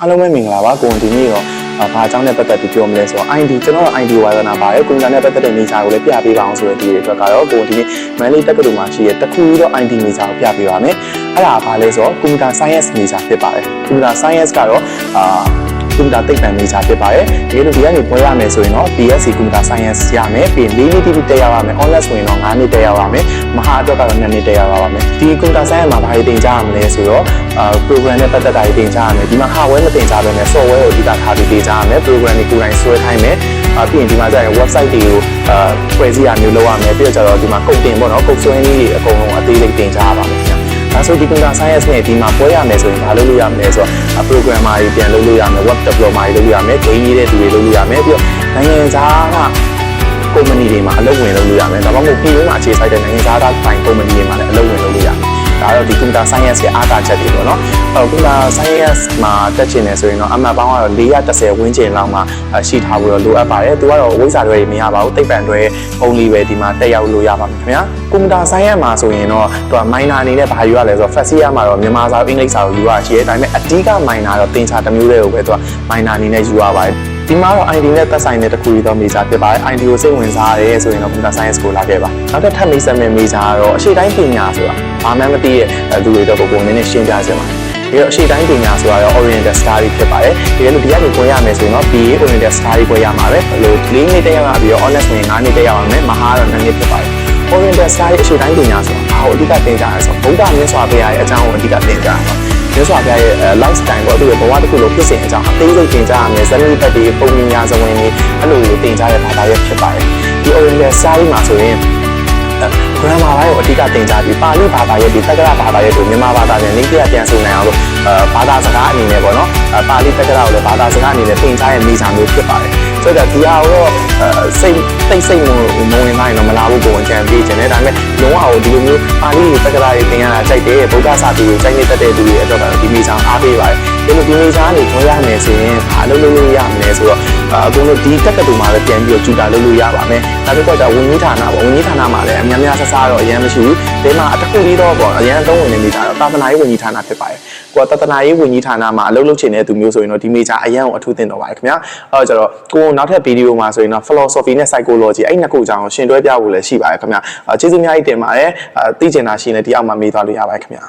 အားလုံးပဲမင်္ဂလာပါကိုဝန်ဒီနေ့တော့အာဘာအကြောင်းနဲ့ပတ်သက်ပြီးပြောမလဲဆိုတော့ ID ကျွန်တော်တို့ ID ဝါသနာပါတယ်ကွန်ပျူတာနဲ့ပတ်သက်တဲ့နေစာကိုလည်းပြပေးပါအောင်ဆိုတဲ့ဒီတွေအတွက်ကတော့ကိုဝန်ဒီနေ့မန်လေးတက္ကသိုလ်မှာရှိတဲ့တစ်ခုပြီးတော့ ID နေစာကိုပြပေးပါမယ်အဲ့ဒါဘာလဲဆိုတော့ကွန်ပျူတာ science နေစာဖြစ်ပါတယ်ကွန်ပျူတာ science ကတော့အာ ကွန်ပျူတာသိပ္ပံနေစာဖြစ်ပါတယ်ဒီလိုဒီကနေပွဲရမယ်ဆိုရင်တော့ BSc ကွန်ပျူတာ science ရမယ်ပြီးရင်၄နှစ်တိတိတက်ရပါမယ် online ဆိုရင်တော့၅နှစ်တက်ရပါမယ်မဟာအတွက်ကတော့2နှစ်တက်ရပါပါမယ်ဒီကွန်ပျူတာ science မှာဘာတွေသင်ကြားရမလဲဆိုတော့အာ program နဲ့ပတ်သက်တာတွေသင်ကြားရမယ်ဒီမှာ hardware မသင်ကြားဘဲနဲ့ software ကိုအဓိကထားပြီးသင်ကြားရမယ် program တွေကိုယ်တိုင်ဆွဲခိုင်းမယ်အာပြီးရင်ဒီမှာကျရင် website တွေကိုအာဖွဲ့စည်းရမျိုးလုပ်ရမယ်ပြီးတော့ကျတော့ဒီမှာ code တင်ပေါ့နော် code ဆွဲနည်းတွေအကုန်လုံးအသေးလေးသင်ကြားရပါမယ်ခင်ဗျာ ဒါဆိုဒီ computer science နဲ့ဒီမှာပွဲရမယ်ဆိုရင်ဘာလုပ်လို့ရမလဲဆိုတော့ programmer တွေပြန်လုပ်လို့ရမယ် web developer တွေလုပ်လို့ရမယ် game ရေးတဲ့သူတွေလုပ်လို့ရမယ်ပြီးတော့နိုင်ငံခြားကကုမ္ပဏီတွေမှာအလုပ်ဝင်လုပ်လို့ရမယ်ဒါမှမဟုတ်ပြည်တွင်းမှာအခြေစိုက်တဲ့နိုင်ငံခြားသားပိုင်းကုမ္ပဏီတွေမှာလည်းအလုပ်ဝင်လုပ်လို့ရမယ်ဒါတော့ဒီ computer science ရဲ့အားသာချက်တွေပေါ့နော်အဲတော့ computer science မှာတက်ချင်တယ်ဆိုရင်တော့အမှတ်ပေါင်းကတော့430ဝန်းကျင်လောက်မှရှိထားဖို့တော့လိုအပ်ပါတယ်သူကတော့ဝိဇ္ဇာတွေမရပါဘူးသိပ္ပံတွေ only ပဲဒီမှာတက်ရောက်လို့ရပါမယ်ခင်ဗျာ computer science မှာဆိုရင်တော့သူက minor အနေနဲ့ဘာယူရလဲဆိုတော့ first year မှာတော့မြန်မာစာအင်္ဂလိပ်စာကိုယူရရှိရဲဒါပေမဲ့အဓိက minor တော့သင်္ချာတစ်မျိုးတည်းကိုပဲသူက minor အနေနဲ့ယူရပါတယ် ဒီမှာတော့ ID နဲ့သက်ဆိုင်တဲ့တစ်ခုပြီးတော့မေဂျာဖြစ်ပါတယ် ID ကိုစိတ်ဝင်စားရတယ်ဆိုရင်တော့ computer science ကိုလာခဲ့ပါနောက်တစ်ထပ်မိတ်ဆက်မဲ့မေဂျာကတော့အရှိတိုင်းပညာဆိုတာဘာမှမသိတဲ့လူတွေတော့ပုံပုံနည်းနည်းရှင်းပြချင်ပါတယ်ဒီတော့အရှိတိုင်းပညာဆိုတာရော oriental study ဖြစ်ပါတယ်ဒီလိုဒီကနေကိုရမယ်ဆိုရင်တော့ BA oriental study ကိုရမှာပဲဘယ်လို၄နှစ်တက်ရမှာပြီးတော့ honors နဲ့၅နှစ်တက်ရမှာမယ်မဟာတော့2နှစ်ဖြစ်ပါတယ် oriental study အရှိတိုင်းပညာဆိုတာဘာကိုအဓိကသင်ကြားရလဲဆိုတော့ဗုဒ္ဓမြတ်စွာဘုရားရဲ့အကြောင်းကိုအဓိကသင်ကြားရမှာမြတ် စွာဘုရားရဲ့ lifestyle ပေါ့သူ့ရဲ့ဘဝတစ်ခုလုံးဖြစ်စဉ်အကြောင်းအသေးစိတ်သင်ကြားရမယ်ဇနီးဘက်တွေပုံပညာဇဝင်တွေအဲ့လိုတွေသင်ကြားရတာဒါရဲ့ဖြစ်ပါတယ်ဒီ oriental study မှာဆိုရင် grammar ဘိုင်းကိုအဓိကသင်ကြားပြီးပါဠိဘာသာရဲ့ဒီတက္ကရာဘာသာရဲ့ကိုမြန်မာဘာသာနဲ့လိမ့်ပြပြန်ဆိုနိုင်အောင်လို့အဲဘာသာစကားအနေနဲ့ပေါ့နော်အဲပါဠိတက္ကရာကိုလည်းဘာသာစကားအနေနဲ့သင်ကြားရဲ့မိစာမျိုးဖြစ်ပါတယ်ဆိုတော့ဒီဟာကိုတော့အဲစိတ်သိစိတ်မမဝင်နိုင်တော့မလာဘူးပုံကြံပြီးခြင်းနဲ့ဒါပေမဲ့ လုံးဝဒီလိုမျိုးပါဠိတက္ကရာတွေသင်ရတာကြိုက်တယ်ဗုဒ္ဓစာပေကိုကြိုက်နေတတ်တဲ့သူတွေအတွက်ကတော့ဒီမိစာအားပေးပါတယ်ဒီလိုဒီမိစာကနေခေါ်ရမယ်ဆိုရင်ဘာလုပ်လို့လို့ရမလဲ ဆိုတော့အကုန်လုံးဒီတက္ကသိုလ်မှာပဲပြန်ပြီးတော့ကျူတာလုပ်လို့ရပါမယ်နောက်တစ်ခါကျဝင်ကြီးဌာနပေါ့ဝင်ကြီးဌာနမှာလည်းအများများဆဆတော့အရင်မရှိဘူးဒီမှာအတစ်ခုလေးတော့ပေါ့အရင်သုံးဝင်နေမိတာတော့သာသနာရေးဝင်ကြီးဌာနဖြစ်ပါတယ်ကိုကသာသနာရေးဝင်ကြီးဌာနမှာအလုပ်လုပ်ချင်တဲ့သူမျိုးဆိုရင်တော့ဒီမေဂျာအရင်ကိုအထူးသင်တော့ပါတယ်ခင်ဗျာအဲတော့ကျတော့ကိုနောက်ထပ်ဗီဒီယိုမှာဆိုရင်တော့ philosophy နဲ့ psychology အဲ့နှစ်ခုအကြောင်းကိုရှင်းတွဲပြဖို့လည်းရှိပါတယ်ခင်ဗျာကျေးဇူးအများကြီးတင်ပါတယ်အဲသိချင်တာရှိရင်လည်းဒီအောက်မှာမေးသွားလို့ရပါတယ်ခင်ဗျာ